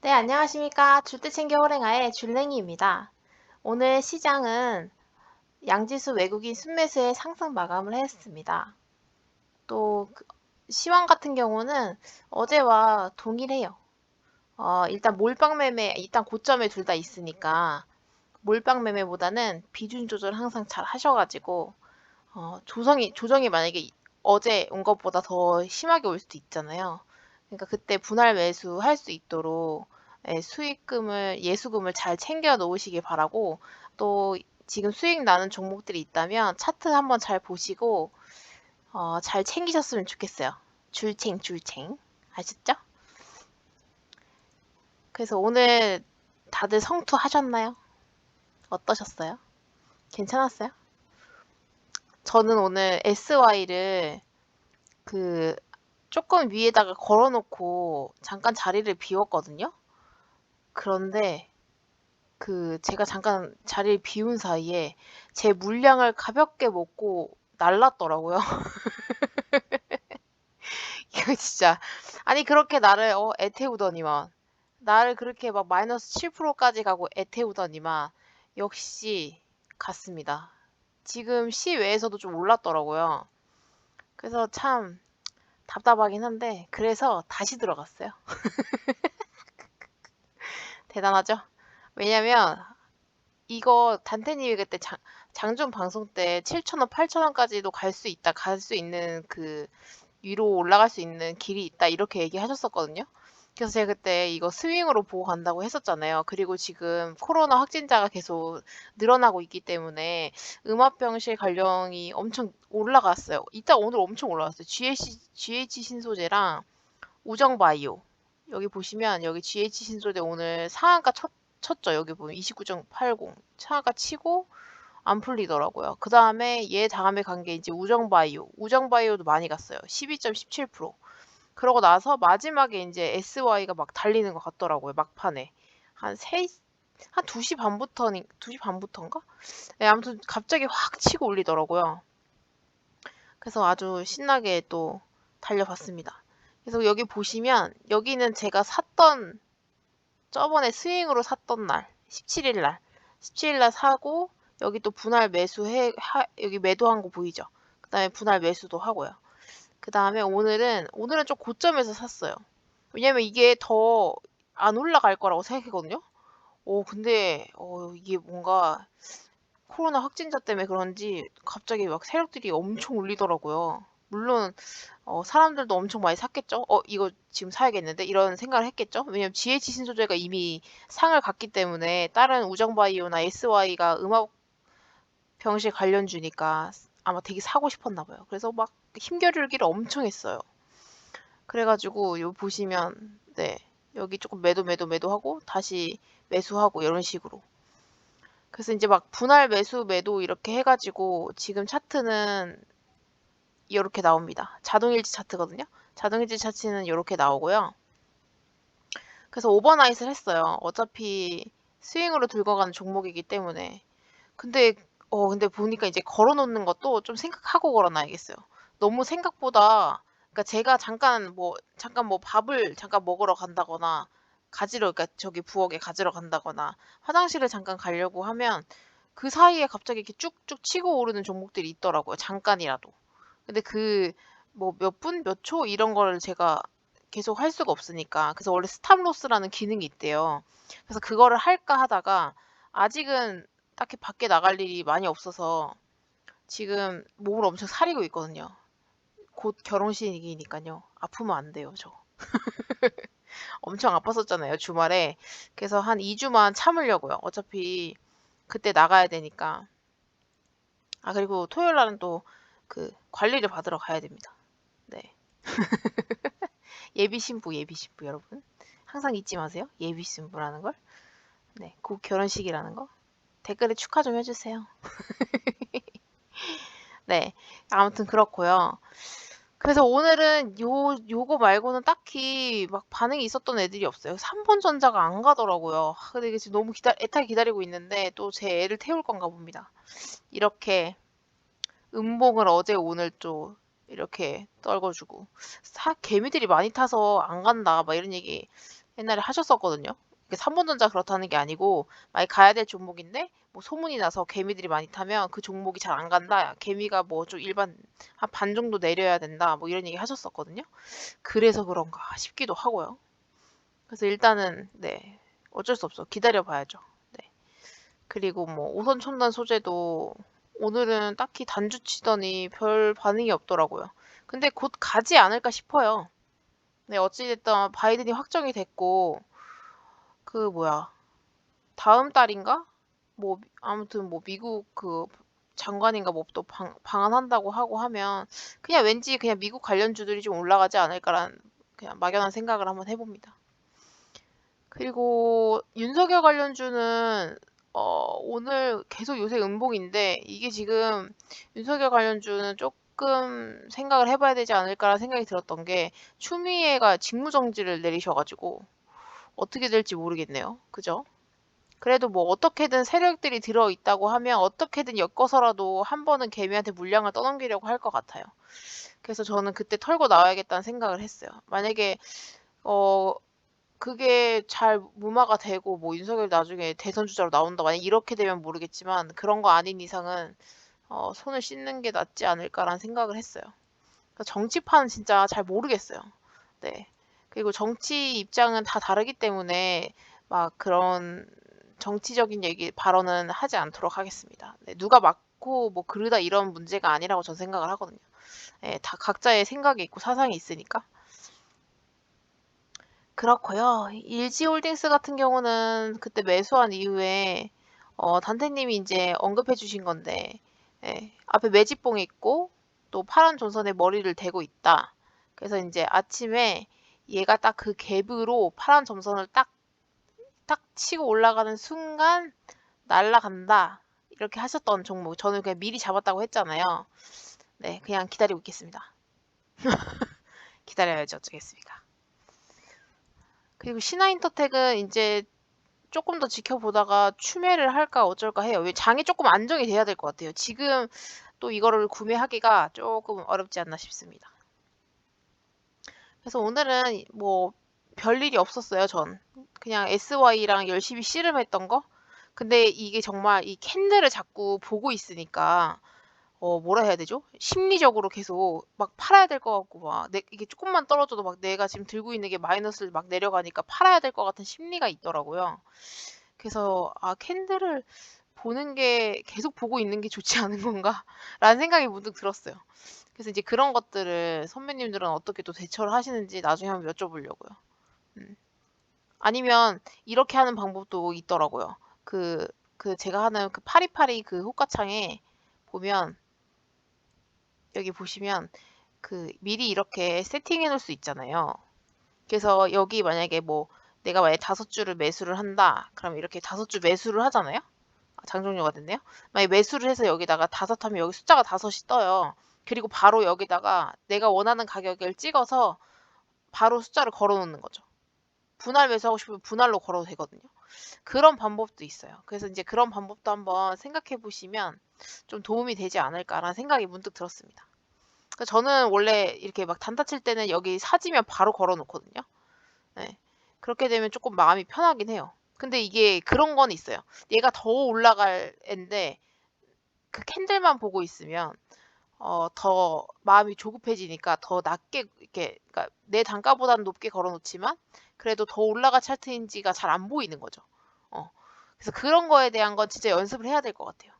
네, 안녕하십니까. 줄때 챙겨 호랭아의 줄랭이입니다. 오늘 시장은 양지수 외국인 순매수의 상승 마감을 했습니다. 또그 시황 같은 경우는 어제와 동일해요. 어, 일단 몰빵 매매, 일단 고점에 둘 다 있으니까 몰빵 매매보다는 비중 조절 항상 잘 하셔가지고 어, 조정이 조정이 만약에 어제 온 것보다 더 심하게 올 수도 있잖아요. 그러니까 그때 분할 매수 할 수 있도록 예, 수익금을 예수금을 잘 챙겨 놓으시길 바라고 또 지금 수익 나는 종목들이 있다면 차트 한번 잘 보시고 어, 잘 챙기셨으면 좋겠어요. 줄챙 줄챙 아셨죠? 그래서 오늘 다들 성투 하셨나요? 어떠셨어요? 괜찮았어요? 저는 오늘 SY를 그 조금 위에다가 걸어놓고 잠깐 자리를 비웠거든요. 그런데 그 제가 잠깐 자리를 비운 사이에 제 물량을 가볍게 먹고 날랐더라고요. 이거 진짜 아니 그렇게 나를 어 애태우더니만 나를 그렇게 막 마이너스 7%까지 가고 애태우더니만 역시 갔습니다. 지금 시외에서도 좀 올랐더라고요. 그래서 참 답답하긴 한데 그래서 다시 들어갔어요. 대단하죠? 왜냐면 이거 단테님이 그때 장, 장중 방송 때 7,000원, 8,000원까지도 갈 수 있다, 갈 수 있는 그 위로 올라갈 수 있는 길이 있다 이렇게 얘기하셨었거든요. 그래서 제가 그때 이거 스윙으로 보고 간다고 했었잖아요. 그리고 지금 코로나 확진자가 계속 늘어나고 있기 때문에 음압병실 관련이 엄청 올라갔어요. 이따 오늘 엄청 올라갔어요. GH, GH 신소재랑 우정바이오. 여기 보시면 여기 GH 신소재 오늘 상한가 쳤, 쳤죠. 여기 보면 29.80 상한가 치고 안 풀리더라고요. 그 다음에 얘 다음에 간 게 이제 우정바이오. 우정바이오도 많이 갔어요. 12.17%. 그러고 나서 마지막에 이제 SY가 막 달리는 것 같더라고요. 막판에. 한 3, 한 2시 반부터, 2시 반부터인가? 네, 아무튼 갑자기 확 치고 올리더라고요. 그래서 아주 신나게 또 달려봤습니다. 그래서 여기 보시면 여기는 제가 샀던 저번에 스윙으로 샀던 날 17일 날 17일 날 사고 여기 또 분할 매수해 하, 여기 매도한 거 보이죠? 그 다음에 분할 매수도 하고요. 그 다음에 오늘은 오늘은 좀 고점에서 샀어요. 왜냐면 이게 더 안 올라갈 거라고 생각했거든요. 오 근데 어, 이게 뭔가 코로나 확진자 때문에 그런지 갑자기 막 세력들이 엄청 올리더라고요. 물론 어, 사람들도 엄청 많이 샀겠죠. 어 이거 지금 사야겠는데 이런 생각을 했겠죠. 왜냐면 GH 신소재가 이미 상을 갔기 때문에 다른 우정바이오나 SY가 음악 병실 관련주니까 아마 되게 사고 싶었나 봐요. 그래서 막 힘겨루기를 엄청 했어요. 그래가지고 요 보시면 네 여기 조금 매도 매도 매도하고 다시 매수하고 이런 식으로 그래서 이제 막 분할 매수 매도 이렇게 해가지고 지금 차트는 이렇게 나옵니다. 자동일지 차트거든요. 자동일지 차트는 이렇게 나오고요. 그래서 오버나잇을 했어요. 어차피 스윙으로 들고 가는 종목이기 때문에. 근데 어 근데 보니까 이제 걸어 놓는 것도 좀 생각하고 걸어 놔야겠어요. 너무 생각보다 그러니까 제가 잠깐 뭐 잠깐 뭐 밥을 잠깐 먹으러 간다거나 가지러 그러니까 저기 부엌에 가지러 간다거나 화장실을 잠깐 가려고 하면 그 사이에 갑자기 이렇게 쭉쭉 치고 오르는 종목들이 있더라고요. 잠깐이라도. 근데 그 뭐 몇 분, 몇 초 이런 거를 제가 계속 할 수가 없으니까. 그래서 원래 스탑로스라는 기능이 있대요. 그래서 그거를 할까 하다가 아직은 딱히 밖에 나갈 일이 많이 없어서 지금 몸을 엄청 사리고 있거든요. 곧 결혼식이니까요. 아프면 안 돼요, 저. 엄청 아팠었잖아요, 주말에. 그래서 한 2주만 참으려고요. 어차피 그때 나가야 되니까. 아, 그리고 토요일 날은 또 그 관리를 받으러 가야 됩니다. 네. 예비 신부, 예비 신부 여러분. 항상 잊지 마세요. 예비 신부라는 걸. 네, 곧 결혼식이라는 거. 댓글에 축하 좀 해주세요. 네, 아무튼 그렇고요. 그래서 오늘은 요 요거 말고는 딱히 막 반응이 있었던 애들이 없어요. 3번 전자가 안 가더라고요. 아, 근데 이게 지금 너무 기다 애타게 기다리고 있는데 또 제 애를 태울 건가 봅니다. 이렇게 음봉을 어제 오늘 좀 이렇게 떨궈주고 사 개미들이 많이 타서 안 간다 막 이런 얘기 옛날에 하셨었거든요. 이게 삼성전자 그렇다는 게 아니고 만약 가야 될 종목인데 뭐 소문이 나서 개미들이 많이 타면 그 종목이 잘 안 간다. 개미가 뭐 좀 일반 한 반 정도 내려야 된다. 뭐 이런 얘기 하셨었거든요. 그래서 그런가 싶기도 하고요. 그래서 일단은 네 어쩔 수 없어 기다려 봐야죠. 네 그리고 뭐 오선 첨단 소재도 오늘은 딱히 단주 치더니 별 반응이 없더라고요. 근데 곧 가지 않을까 싶어요. 네 어찌됐든 바이든이 확정이 됐고 그 뭐야 다음 달인가 뭐 아무튼 뭐 미국 그 장관인가 뭐 또 방한한다고 하고 하면 그냥 왠지 그냥 미국 관련주들이 좀 올라가지 않을까라는 그냥 막연한 생각을 한번 해봅니다. 그리고 윤석열 관련주는 어, 오늘 계속 요새 음봉인데 이게 지금 윤석열 관련주는 조금 생각을 해봐야 되지 않을까라는 생각이 들었던 게 추미애가 직무정지를 내리셔가지고 어떻게 될지 모르겠네요. 그죠? 그래도 뭐 어떻게든 세력들이 들어있다고 하면 어떻게든 엮어서라도 한 번은 개미한테 물량을 떠넘기려고 할 것 같아요. 그래서 저는 그때 털고 나와야겠다는 생각을 했어요. 만약에 어 그게 잘 무마가 되고 뭐 윤석열 나중에 대선 주자로 나온다 만약 이렇게 되면 모르겠지만 그런 거 아닌 이상은 어, 손을 씻는 게 낫지 않을까라는 생각을 했어요. 그러니까 정치판은 진짜 잘 모르겠어요. 네. 그리고 정치 입장은 다 다르기 때문에 막 그런 정치적인 얘기 발언은 하지 않도록 하겠습니다. 네, 누가 맞고 뭐 그르다 이런 문제가 아니라고 전 생각을 하거든요. 네, 다 각자의 생각이 있고 사상이 있으니까. 그렇고요. 일지홀딩스 같은 경우는 그때 매수한 이후에 어, 단태님이 이제 언급해 주신 건데 예, 앞에 매집봉이 있고 또 파란 전선에 머리를 대고 있다. 그래서 이제 아침에 얘가 딱 그 갭으로 파란 점선을 딱, 딱 치고 올라가는 순간 날라간다. 이렇게 하셨던 종목. 저는 그냥 미리 잡았다고 했잖아요. 네, 그냥 기다리고 있겠습니다. 기다려야지 어쩌겠습니까. 그리고 신화인터텍은 이제 조금 더 지켜보다가 추매를 할까 어쩔까 해요. 왜 장이 조금 안정이 돼야 될 것 같아요. 지금 또 이거를 구매하기가 조금 어렵지 않나 싶습니다. 그래서 오늘은 뭐 별일이 없었어요, 전. 그냥 SY랑 열심히 씨름했던 거? 근데 이게 정말 이 캔들을 자꾸 보고 있으니까 어 뭐라 해야 되죠? 심리적으로 계속 막 팔아야 될 것 같고 막 내, 이게 조금만 떨어져도 막 내가 지금 들고 있는 게 마이너스를 막 내려가니까 팔아야 될 것 같은 심리가 있더라고요. 그래서 아 캔들을 보는 게 계속 보고 있는 게 좋지 않은 건가라는 생각이 문득 들었어요. 그래서 이제 그런 것들을 선배님들은 어떻게 또 대처를 하시는지 나중에 한번 여쭤보려고요. 음. 아니면 이렇게 하는 방법도 있더라고요. 그, 그 제가 하는 그 파리파리 그 호가창에 보면 여기 보시면 그 미리 이렇게 세팅해 놓을 수 있잖아요. 그래서 여기 만약에 뭐 내가 만약에 다섯 주를 매수를 한다. 그럼 이렇게 다섯 주 매수를 하잖아요. 아, 장종료가 됐네요. 만약에 매수를 해서 여기다가 다섯 하면 여기 숫자가 다섯이 떠요. 그리고 바로 여기다가 내가 원하는 가격을 찍어서 바로 숫자를 걸어 놓는 거죠. 분할 매수하고 싶으면 분할로 걸어도 되거든요. 그런 방법도 있어요. 그래서 이제 그런 방법도 한번 생각해 보시면 좀 도움이 되지 않을까라는 생각이 문득 들었습니다. 저는 원래 이렇게 막 단타 칠 때는 여기 사지면 바로 걸어 놓거든요. 네. 그렇게 되면 조금 마음이 편하긴 해요. 근데 이게 그런 건 있어요. 얘가 더 올라갈 앤데 그 캔들만 보고 있으면 어, 더 마음이 조급해지니까 더 낮게 이렇게 그러니까 내 단가보다는 높게 걸어 놓지만 그래도 더 올라갈 차트인지가 잘 안 보이는 거죠. 어. 그래서 그런 거에 대한 건 진짜 연습을 해야 될 것 같아요.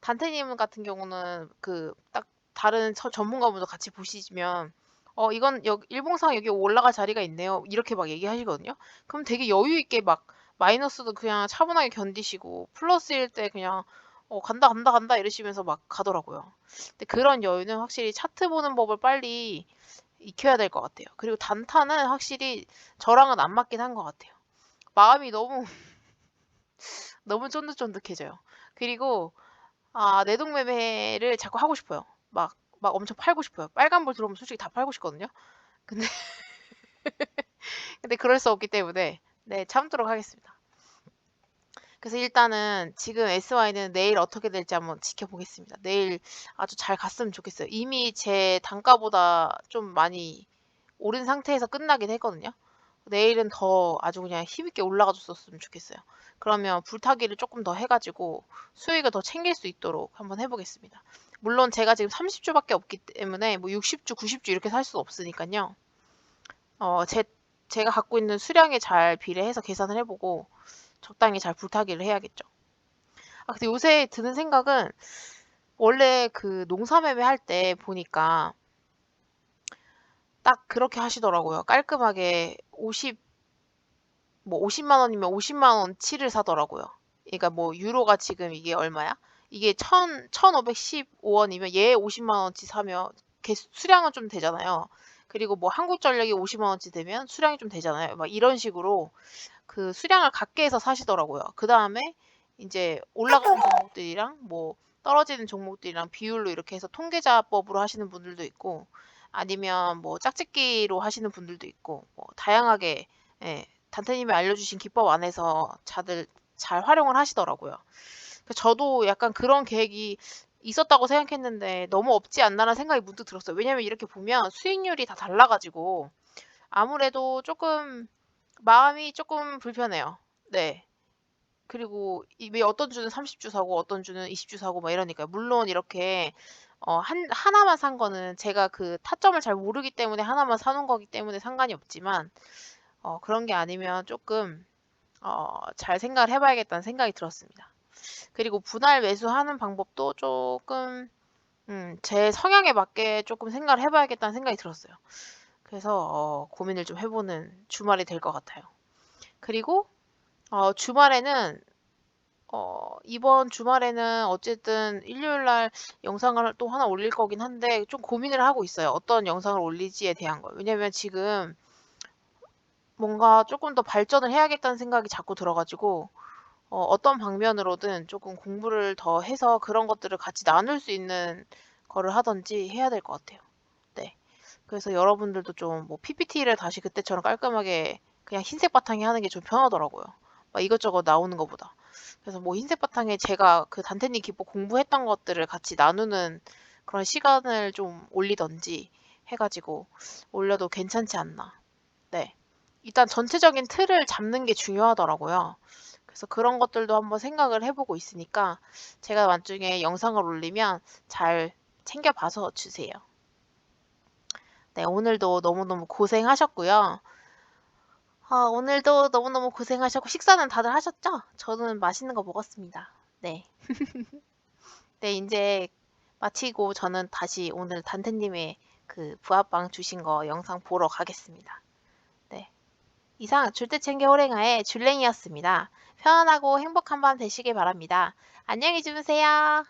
단테님 같은 경우는 그 딱 다른 전문가분도 같이 보시면 어 이건 여기 일봉상 여기 올라갈 자리가 있네요. 이렇게 막 얘기하시거든요. 그럼 되게 여유 있게 막 마이너스도 그냥 차분하게 견디시고 플러스일 때 그냥 어, 간다 간다 간다 이러시면서 막 가더라고요. 근데 그런 여유는 확실히 차트 보는 법을 빨리 익혀야 될 것 같아요. 그리고 단타는 확실히 저랑은 안 맞긴 한 것 같아요. 마음이 너무 너무 쫀득쫀득해져요. 그리고 아, 내동매매를 자꾸 하고 싶어요. 막, 막 엄청 팔고 싶어요. 빨간불 들어오면 솔직히 다 팔고 싶거든요. 근데 근데 그럴 수 없기 때문에 네, 참도록 하겠습니다. 그래서 일단은 지금 SY는 내일 어떻게 될지 한번 지켜보겠습니다. 내일 아주 잘 갔으면 좋겠어요. 이미 제 단가보다 좀 많이 오른 상태에서 끝나긴 했거든요. 내일은 더 아주 그냥 힘있게 올라가 줬었으면 좋겠어요. 그러면 불타기를 조금 더 해가지고 수익을 더 챙길 수 있도록 한번 해보겠습니다. 물론 제가 지금 30주밖에 없기 때문에 뭐 60주, 90주 이렇게 살 수 없으니까요. 어, 제, 제가 갖고 있는 수량에 잘 비례해서 계산을 해보고 적당히 잘 불타기를 해야겠죠. 아, 근데 요새 드는 생각은 원래 그 농사매매 할 때 보니까 딱 그렇게 하시더라고요. 깔끔하게 50, 뭐 50만 원이면 50만 원치를 사더라고요. 그러니까 뭐 유로가 지금 이게 얼마야? 이게 1 1515원이면 얘 50만 원치 사면 개 수량은 좀 되잖아요. 그리고 뭐 한국전력이 50만 원치 되면 수량이 좀 되잖아요. 막 이런 식으로 그 수량을 갖게 해서 사시더라고요. 그 다음에 이제 올라가는 종목들이랑 뭐 떨어지는 종목들이랑 비율로 이렇게 해서 통계자법으로 하시는 분들도 있고 아니면 뭐 짝짓기로 하시는 분들도 있고 뭐 다양하게 예, 단태님이 알려주신 기법 안에서 다들 잘 활용을 하시더라고요. 저도 약간 그런 계획이 있었다고 생각했는데 너무 없지 않나라는 생각이 문득 들었어요. 왜냐면 이렇게 보면 수익률이 다 달라가지고 아무래도 조금 마음이 조금 불편해요. 네. 그리고 왜 어떤 주는 30 주 사고 어떤 주는 20 주 사고 막 이러니까요. 물론 이렇게 어, 한, 하나만 산 거는 제가 그 타점을 잘 모르기 때문에 하나만 사 놓은 거기 때문에 상관이 없지만 어, 그런 게 아니면 조금 어, 잘 생각을 해 봐야겠다는 생각이 들었습니다. 그리고 분할 매수하는 방법도 조금 음, 제 성향에 맞게 조금 생각을 해 봐야겠다는 생각이 들었어요. 그래서 어, 고민을 좀 해보는 주말이 될 것 같아요. 그리고 어, 주말에는 어, 이번 주말에는 어쨌든 일요일 날 영상을 또 하나 올릴 거긴 한데 좀 고민을 하고 있어요. 어떤 영상을 올리지에 대한 거. 왜냐면 지금 뭔가 조금 더 발전을 해야겠다는 생각이 자꾸 들어가지고 어, 어떤 방면으로든 조금 공부를 더 해서 그런 것들을 같이 나눌 수 있는 거를 하든지 해야 될 것 같아요. 네. 그래서 여러분들도 좀 뭐 PPT를 다시 그때처럼 깔끔하게 그냥 흰색 바탕에 하는 게 좀 편하더라고요. 막 이것저것 나오는 것보다. 그래서 뭐 흰색 바탕에 제가 그 단테님 기법 공부했던 것들을 같이 나누는 그런 시간을 좀 올리던지 해가지고 올려도 괜찮지 않나. 네. 일단 전체적인 틀을 잡는 게 중요하더라고요. 그래서 그런 것들도 한번 생각을 해보고 있으니까 제가 나중에 영상을 올리면 잘 챙겨봐서 주세요. 네, 오늘도 너무너무 고생하셨고요. 아, 오늘도 너무너무 고생하셨고 식사는 다들 하셨죠? 저는 맛있는 거 먹었습니다. 네. 네, 이제 마치고 저는 다시 오늘 단테님의 그 부합방 주신 거 영상 보러 가겠습니다. 네. 이상 줄때 챙겨 호랭아의 줄랭이였습니다. 편안하고 행복한 밤 되시길 바랍니다. 안녕히 주무세요.